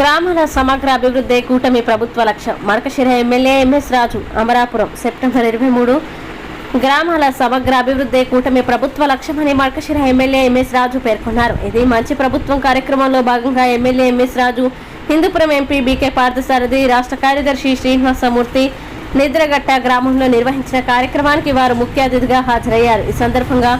గ్రామాల సమగ్ర అభివృద్ధి కూటమి ప్రభుత్వ లక్ష్యం. Madakasira MLA MS Raju Amarapuram September ఇరవై మూడు. గ్రామాల సమగ్ర అభివృద్ధి కూటమి ప్రభుత్వ లక్ష్యమని మరకశిర ఎమ్మెల్యే ఎంఎస్ రాజు పేర్కొన్నారు. ఇది మంచి ప్రభుత్వం కార్యక్రమంలో భాగంగా MLA MS Raju Hindupuram MP BK Parthasarathi రాష్ట్ర కార్యదర్శి శ్రీనివాసమూర్తి నిద్రగట్ట గ్రామంలో నిర్వహించిన కార్యక్రమానికి వారు ముఖ్య అతిథిగా హాజరయ్యారు. ఈ సందర్భంగా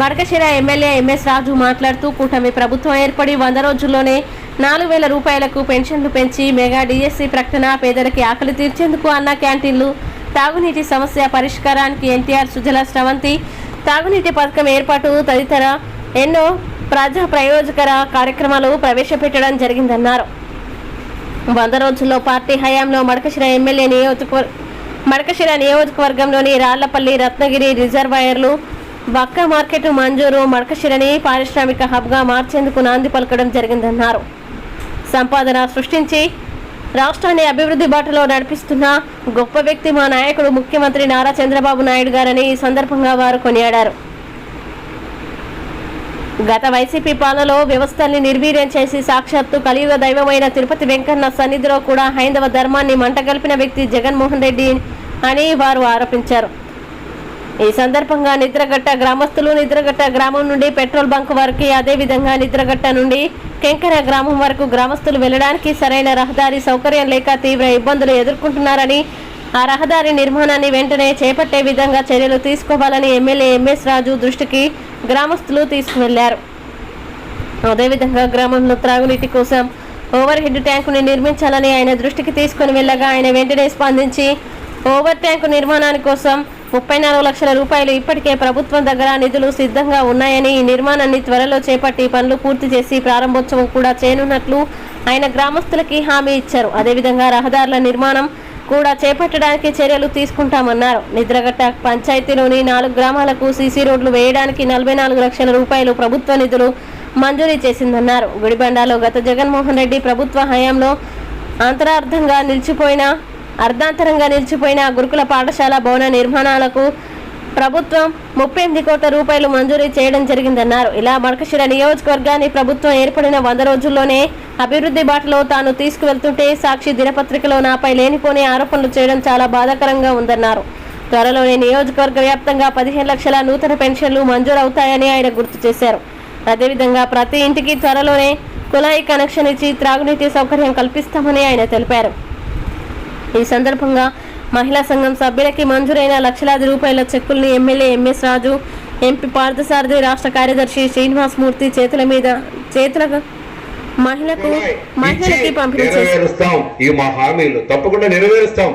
మడకశిర ఎమ్మెల్యే ఎంఎస్ రాజు మాట్లాడుతూ కూటమి ప్రభుత్వం ఏర్పడి వంద రోజుల్లోనే నాలుగు వేల రూపాయలకు పెన్షన్లు పెంచి మెగా డిఎస్సీ ప్రకటన పేదలకి ఆకలి తీర్చేందుకు అన్న క్యాంటీన్లు తాగునీటి సమస్య పరిష్కారానికి ఎన్టీఆర్ సుజల స్రవంతి తాగునీటి పథకం ఏర్పాటు తదితర ఎన్నో ప్రజా ప్రయోజకర కార్యక్రమాలు ప్రవేశపెట్టడం జరిగిందన్నారు. వంద రోజుల్లో పార్టీ హయాంలో మడకశిర ఎమ్మెల్యే నియోజకవర్గ మడకశిర నియోజకవర్గంలోని రాళ్ళపల్లి రత్నగిరి రిజర్వాయర్లు బక్క మార్కెట్ మంజూరు మడకశిరని పారిశ్రామిక హబ్గా మార్చేందుకు నాంది పలకడం జరిగిందన్నారు. సంపాదన సృష్టించి రాష్ట్రాన్ని అభివృద్ధి బాటలో నడిపిస్తున్న గొప్ప వ్యక్తి మా నాయకుడు ముఖ్యమంత్రి నారా చంద్రబాబు నాయుడు గారని ఈ సందర్భంగా వారు కొనియాడారు. గత వైసీపీ పాలనలో వ్యవస్థల్ని నిర్వీర్యం చేసి సాక్షాత్తు కలియుగ దైవమైన తిరుపతి వెంకన్న సన్నిధిలో కూడా హైందవ ధర్మాన్ని మంటగల్పిన వ్యక్తి జగన్మోహన్ రెడ్డి అని వారు ఆరోపించారు. ఈ సందర్భంగా నిద్రగట్ట గ్రామస్తులు నిద్రగట్ట గ్రామం నుండి పెట్రోల్ బంక్ వరకు అదేవిధంగా నిద్రగట్ట నుండి కెంకర గ్రామం వరకు గ్రామస్తులు వెళ్ళడానికి సరైన రహదారి సౌకర్యం లేక తీవ్ర ఇబ్బందులు ఎదుర్కొంటున్నారని ఆ రహదారి నిర్మాణాన్ని వెంటనే చేపట్టే విధంగా చర్యలు తీసుకోవాలని ఎమ్మెల్యే ఎంఎస్ రాజు దృష్టికి గ్రామస్తులు తీసుకువెళ్ళారు. అదేవిధంగా గ్రామంలో త్రాగునీటి కోసం ఓవర్ హెడ్ ట్యాంకుని నిర్మించాలని ఆయన దృష్టికి తీసుకుని వెళ్ళగా ఆయన వెంటనే స్పందించి ఓవర్ ట్యాంకు నిర్మాణాని కోసం ముప్పై నాలుగు లక్షల రూపాయలు ఇప్పటికే ప్రభుత్వం దగ్గర నిధులు సిద్ధంగా ఉన్నాయని ఈ నిర్మాణాన్ని త్వరలో చేపట్టి పనులు పూర్తి చేసి ప్రారంభోత్సవం కూడా చేయనున్నట్లు ఆయన గ్రామస్తులకి హామీ ఇచ్చారు. అదేవిధంగా రహదారుల నిర్మాణం కూడా చేపట్టడానికి చర్యలు తీసుకుంటామన్నారు. నిద్రగట్ట పంచాయతీలోని నాలుగు గ్రామాలకు సీసీ రోడ్లు వేయడానికి నలభై నాలుగు లక్షల రూపాయలు ప్రభుత్వ నిధులు మంజూరీ చేసిందన్నారు. గుడిబండాలో గత జగన్మోహన్ రెడ్డి ప్రభుత్వ హయాంలో అంతరార్థంగా నిలిచిపోయిన అర్ధాంతరంగా నిలిచిపోయిన గురుకుల పాఠశాల భవన నిర్మాణాలకు ప్రభుత్వం ముప్పై ఎనిమిది కోట్ల రూపాయలు మంజూరీ చేయడం జరిగిందన్నారు. ఇలా మడకశిర నియోజకవర్గాన్ని ప్రభుత్వం ఏర్పడిన వంద రోజుల్లోనే అభివృద్ధి బాటలో తాను తీసుకువెళ్తుంటే సాక్షి దినపత్రికలో నాపై లేనిపోని ఆరోపణలు చేయడం చాలా బాధాకరంగా ఉందన్నారు. త్వరలోనే నియోజకవర్గ వ్యాప్తంగా పదిహేను లక్షల నూతన పెన్షన్లు మంజూరు అవుతాయని ఆయన గుర్తు చేశారు. అదేవిధంగా ప్రతి ఇంటికి త్వరలోనే కుళాయి కనెక్షన్ ఇచ్చి త్రాగునీటి సౌకర్యం కల్పిస్తామని ఆయన తెలిపారు. ఈ సందర్భంగా మహిళా సంఘం సభ్యులకి మంజూరైన లక్షలాది రూపాయల చెక్కుల్ని MLA MS Raju MP Parthasarathi రాష్ట్ర కార్యదర్శి శ్రీనివాస్ మూర్తి చేతుల మీద చేతుల మహిళకు మహిళలకి పంపిణీ ఈ మా హామీలు తప్పకుండా నెరవేరుస్తాం.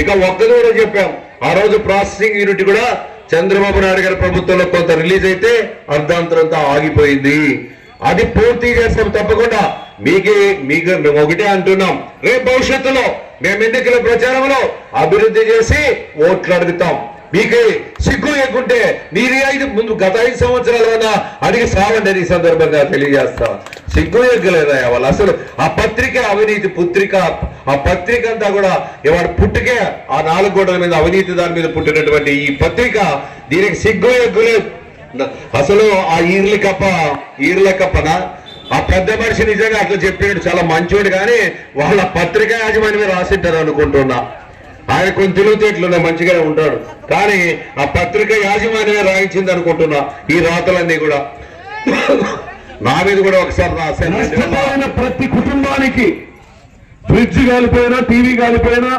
ఇక ఒక్కది కూడా చెప్పాం. ఆ రోజు ప్రాసెసింగ్ యూనిట్ కూడా చంద్రబాబు నాయుడు గారి ప్రభుత్వంలో కొంత రిలీజ్ అయితే అర్ధాంతరంతో ఆగిపోయింది. అది పూర్తి చేస్తాం తప్పకుండా. మీకే మీకు మేము ఒకటే అంటున్నాం. రేపు భవిష్యత్తులో మేము ఎన్నికల ప్రచారంలో అభివృద్ధి చేసి ఓట్లు అడుగుతాం. మీకు సిగ్గు లేకుంటే మీరు ఐదు ముందు గత ఐదు సంవత్సరాల అడిగి సావండి అని ఈ సందర్భంగా తెలియజేస్తా. సిగ్గు ఎగ్గలేదా వాళ్ళు అసలు ఆ పత్రిక అవినీతి పుత్రిక ఆ పత్రిక అంతా కూడా ఇవాడు పుట్టుకే ఆ నాలుగు గోడల మీద అవినీతి దాని మీద పుట్టినటువంటి ఈ పత్రిక దీనికి సిగ్గు ఎగ్గులేదు అసలు ఆ ఈర్ల కప్ప ఈర్ల కప్పన ఆ పెద్ద మనిషి నిజంగా అట్లా చెప్పాడు చాలా మంచోడు కానీ వాళ్ళ పత్రిక యాజమాన్యమే రాసింటారు అనుకుంటున్నా. ఆయన కొంచెం తెలివితేటలున్నా మంచిగానే ఉంటాడు. కానీ ఆ పత్రిక యాజమాన్యమే రాయించింది అనుకుంటున్నా ఈ రాతలన్నీ కూడా. నా మీద కూడా ఒకసారి రాశాను. ప్రతి కుటుంబానికి ఫ్రిడ్జ్ కాలిపోయినా టీవీ కాలిపోయినా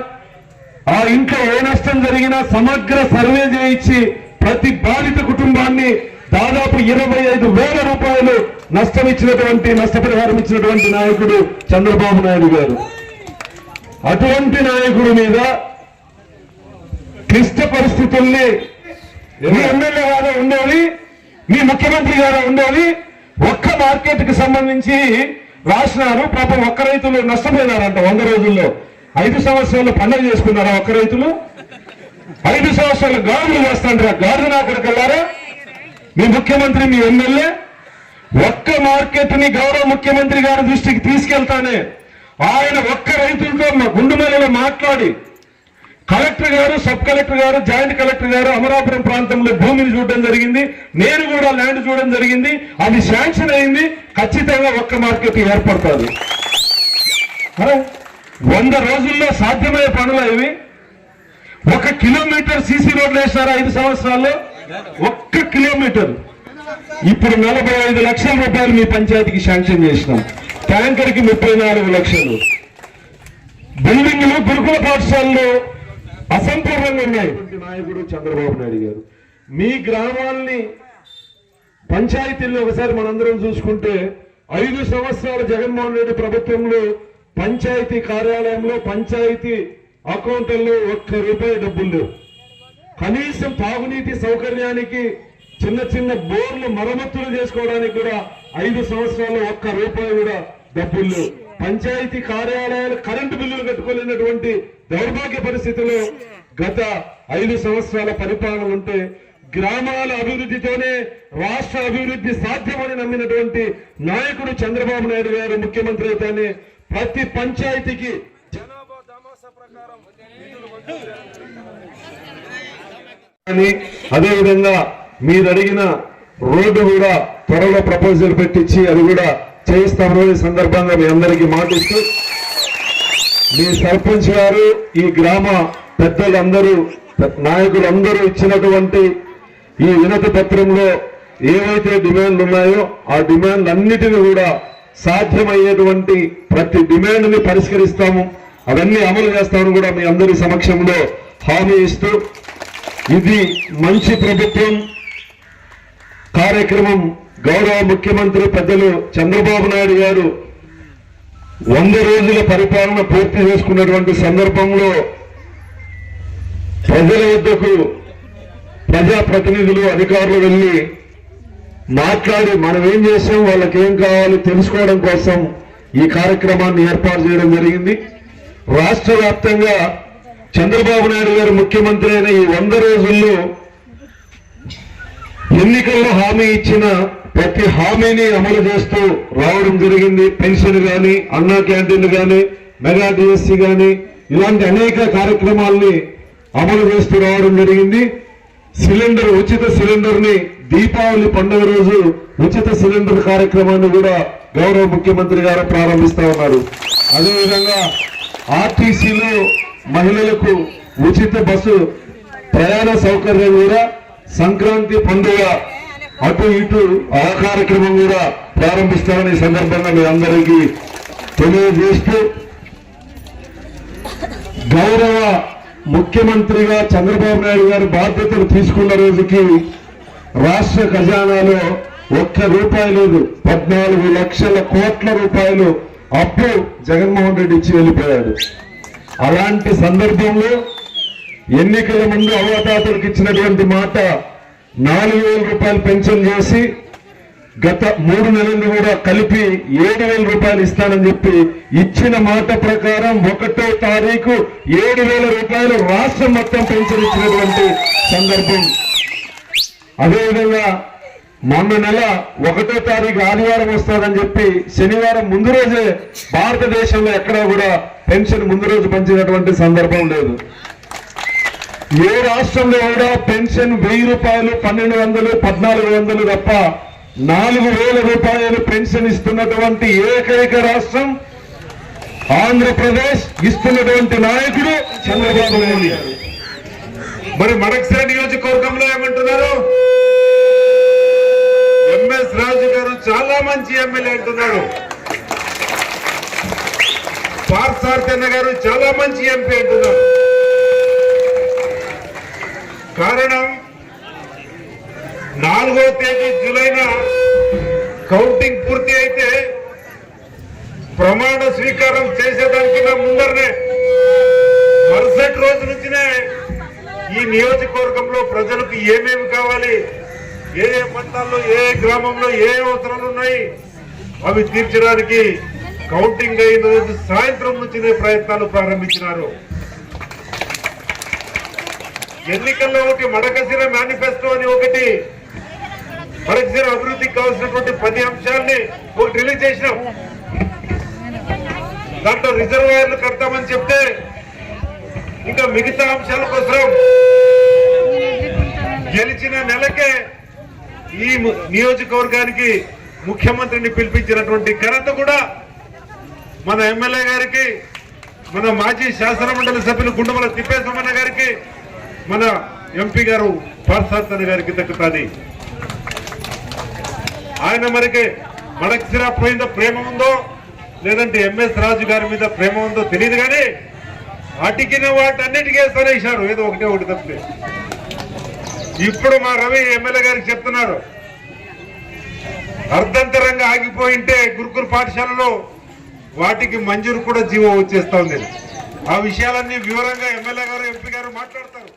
ఆ ఇంట్లో ఏ నష్టం జరిగినా సమగ్ర సర్వే చేయించి ప్రతి బాధిత కుటుంబాన్ని దాదాపు ఇరవై ఐదు వేల రూపాయలు నష్టం ఇచ్చినటువంటి నష్టపరిహారం ఇచ్చినటువంటి నాయకుడు చంద్రబాబు నాయుడు గారు. అటువంటి నాయకుడి మీద క్లిష్ట పరిస్థితుల్ని మీ ఎమ్మెల్యే గారు ఉండాలి మీ ముఖ్యమంత్రి గారు ఉండాలి ఒక్క మార్కెట్కి సంబంధించి రాసినారు పాపం ఒక్క రైతులు నష్టపోయినారంట వంద రోజుల్లో. ఐదు సంవత్సరాలు పండుగ చేసుకున్నారా ఒక్క రైతులు? ఐదు సంవత్సరాలు గాడులు చేస్తాంటారా గాడు నా కొడుకెళ్ళారా మీ ముఖ్యమంత్రి మీ ఎమ్మెల్యే? ఒక్క మార్కెట్ని గౌరవ ముఖ్యమంత్రి గారి దృష్టికి తీసుకెళ్తానే ఆయన ఒక్క రైతులతో మా గుండుమలలో మాట్లాడి collector garu sub collector garu joint collector garu Amarapuram ప్రాంతంలో భూమిని చూడడం జరిగింది. నేను కూడా ల్యాండ్ చూడడం జరిగింది. అది శాంక్షన్ అయింది. ఖచ్చితంగా ఒక్క మార్కెట్ ఏర్పడుతుంది. వంద రోజుల్లో సాధ్యమయ్యే పనులు ఇవి ఒక కిలోమీటర్ సీసీ రోడ్లు వేసినారా ఐదు సంవత్సరాల్లో? ఒక్క కిలోమీటర్. ఇప్పుడు నలభై ఐదు లక్షల రూపాయలు మీ పంచాయతీకి శాంక్షన్ చేసినాం. ట్యాంకర్కి ముప్పై నాలుగు లక్షలు. బిల్డింగ్లు గురుకుల పాఠశాలలు అసంపూర్ణంగా ఉన్నాయి. నాయకుడు చంద్రబాబు నాయుడు గారు మీ గ్రామాల్ని పంచాయతీల్లో ఒకసారి మనందరం చూసుకుంటే ఐదు సంవత్సరాల జగన్మోహన్ రెడ్డి ప్రభుత్వంలో పంచాయతీ కార్యాలయంలో పంచాయతీ అకౌంట్లలో ఒక్క రూపాయి డబ్బులు లేవు. కనీసం తాగునీటి సౌకర్యానికి చిన్న చిన్న బోర్లు మరమ్మతులు చేసుకోవడానికి కూడా ఐదు సంవత్సరాల్లో ఒక్క రూపాయి కూడా డబ్బులు. పంచాయతీ కార్యాలయాలు కరెంటు బిల్లులు కట్టుకోలేనటువంటి దౌర్భాగ్య పరిస్థితిలో గత ఐదు సంవత్సరాల పరిపాలన ఉంటే గ్రామాల అభివృద్ధితోనే రాష్ట్ర అభివృద్ధి సాధ్యమని నమ్మినటువంటి నాయకుడు చంద్రబాబు నాయుడు గారు ముఖ్యమంత్రి అయితేనే ప్రతి పంచాయతీకి జనాభా అదేవిధంగా మీరు అడిగిన రోడ్డు కూడా త్వరలో ప్రపోజల్ పెట్టించి అది కూడా చేయిస్తామని ఈ సందర్భంగా మీ అందరికీ మాటిస్తూ మీ సర్పంచ్ గారు ఈ గ్రామ పెద్దలందరూ నాయకులందరూ ఇచ్చినటువంటి ఈ వినతి పత్రంలో ఏవైతే డిమాండ్లు ఉన్నాయో ఆ డిమాండ్ అన్నిటిని కూడా సాధ్యమయ్యేటువంటి ప్రతి డిమాండ్ని పరిష్కరిస్తాము. అవన్నీ అమలు చేస్తామని కూడా మీ అందరి సమక్షంలో హామీ ఇస్తూ ఇది మంచి ప్రభుత్వం. కార్యక్రమం గౌరవ ముఖ్యమంత్రి పెద్దలు చంద్రబాబు నాయుడు గారు వంద రోజుల పరిపాలన పూర్తి చేసుకున్నటువంటి సందర్భంలో ప్రజల వద్దకు ప్రజాప్రతినిధులు అధికారులు వెళ్ళి మాట్లాడి మనం ఏం చేసాం వాళ్ళకి ఏం కావాలి తెలుసుకోవడం కోసం ఈ కార్యక్రమాన్ని ఏర్పాటు చేయడం జరిగింది. రాష్ట్ర వ్యాప్తంగా చంద్రబాబు నాయుడు గారు ముఖ్యమంత్రి అయిన ఈ వంద రోజుల్లో ఎన్నికల్లో హామీ ఇచ్చిన ప్రతి హామీని అమలు చేస్తూ రావడం జరిగింది. పెన్షన్ కానీ అన్నా క్యాంటీన్ కానీ మెగా డిఎస్సి కానీ ఇలాంటి అనేక కార్యక్రమాల్ని అమలు చేస్తూ రావడం జరిగింది. సిలిండర్ ఉచిత సిలిండర్ని దీపావళి పండుగ రోజు ఉచిత సిలిండర్ కార్యక్రమాన్ని కూడా గౌరవ ముఖ్యమంత్రి గారు ప్రారంభిస్తా ఉన్నారు. అదేవిధంగా ఆర్టీసీలో మహిళలకు ఉచిత బస్సు ప్రయాణ సౌకర్యం కూడా సంక్రాంతి పండుగ అటు ఇటు ఆ కార్యక్రమం కూడా ప్రారంభిస్తామని సందర్భంగా మీ అందరికీ తెలియజేస్తూ గౌరవ ముఖ్యమంత్రిగా చంద్రబాబు నాయుడు గారు బాధ్యతలు తీసుకున్న రోజుకి రాష్ట్ర ఖజానాలో ఒక్క రూపాయి లేదు. పద్నాలుగు లక్షల కోట్ల రూపాయలు అప్పు జగన్మోహన్ రెడ్డి ఇచ్చి వెళ్ళిపోయాడు. అలాంటి సందర్భంలో ఎన్నికల ముందు అవతాతలకు ఇచ్చినటువంటి మాట నాలుగు వేల రూపాయలు పెన్షన్ చేసి గత మూడు నెలలు కూడా కలిపి ఏడు వేల రూపాయలు ఇస్తానని చెప్పి ఇచ్చిన మాట ప్రకారం ఒకటో తారీఖు ఏడు వేల రూపాయలు రాష్ట్రం మొత్తం పెన్షన్ ఇచ్చినటువంటి సందర్భం. అదేవిధంగా మొన్న నెల ఒకటో తారీఖు ఆదివారం వస్తారని చెప్పి శనివారం ముందు రోజే భారతదేశంలో ఎక్కడా కూడా పెన్షన్ ముందు రోజు పంచినటువంటి సందర్భం లేదు. ఏ రాష్ట్రంలో కూడా పెన్షన్ వెయ్యి రూపాయలు పన్నెండు వందలు పద్నాలుగు వందలు తప్ప నాలుగు వేల రూపాయలు పెన్షన్ ఇస్తున్నటువంటి ఏకైక రాష్ట్రం ఆంధ్రప్రదేశ్ ఇస్తున్నటువంటి నాయకుడు చంద్రబాబు నాయుడు మరి మడక్సర నియోజకవర్గంలో ఏమంటున్నారు? ఎంఎస్ రాజు గారు చాలా మంచి ఎమ్మెల్యే అంటున్నారు పార్సార్థన్న గారు చాలా మంచి ఎంపీ అంటున్నారు. కారణం నాలుగో తేదీ జూలైన కౌంటింగ్ పూర్తి అయితే ప్రమాణ స్వీకారం చేసేదానికన్నా ముందరనే మరుసటి రోజు నుంచినే ఈ నియోజకవర్గంలో ప్రజలకు ఏమేమి కావాలి ఏ ఏ మండలాల్లో ఏ ఏ గ్రామంలో ఏ ఏ అవసరాలు ఉన్నాయి అవి తీర్చడానికి కౌంటింగ్ అయిన రోజు సాయంత్రం నుంచినే ప్రయత్నాలు ప్రారంభించినారు. ఎన్నికల్లో ఒకటి మడకసిర మేనిఫెస్టో అని ఒకటి. మడకసిర అభివృద్ధికి కావాల్సినటువంటి పది అంశాలని ఒకటి రిలీజ్ చేసినాం. దాంట్లో రిజర్వాయర్లు కడతామని చెప్తే ఇంకా మిగతా అంశాల కోసం గెలిచిన నెలకే ఈ నియోజకవర్గానికి ముఖ్యమంత్రిని పిలిపించినటువంటి ఘనత కూడా మన ఎమ్మెల్యే గారికి మన మాజీ శాసనమండలి సభ్యులు గుండమల తిప్పేశమన్న గారికి మన ఎంపీ గారు పార్సార్థన గారికి దక్కుతుంది ఆయన మరికి మడక్సిర పోయిన ప్రేమ ఉందో లేదంటే ఎంఎస్ రాజు గారి మీద ప్రేమ ఉందో తెలియదు కానీ అటికిన వాటన్నిటికీ సరేశారు. ఏదో ఒకటే ఒకటి తప్పితే. ఇప్పుడు మా రవి ఎమ్మెల్యే గారికి చెప్తున్నారు అర్ధంతరంగా ఆగిపోయింటే గురుకుల పాఠశాలలో వాటికి మంజూరు కూడా జీవో వచ్చేస్తా ఉంది. ఆ విషయాలన్నీ వివరంగా ఎమ్మెల్యే గారు ఎంపీ గారు మాట్లాడతారు.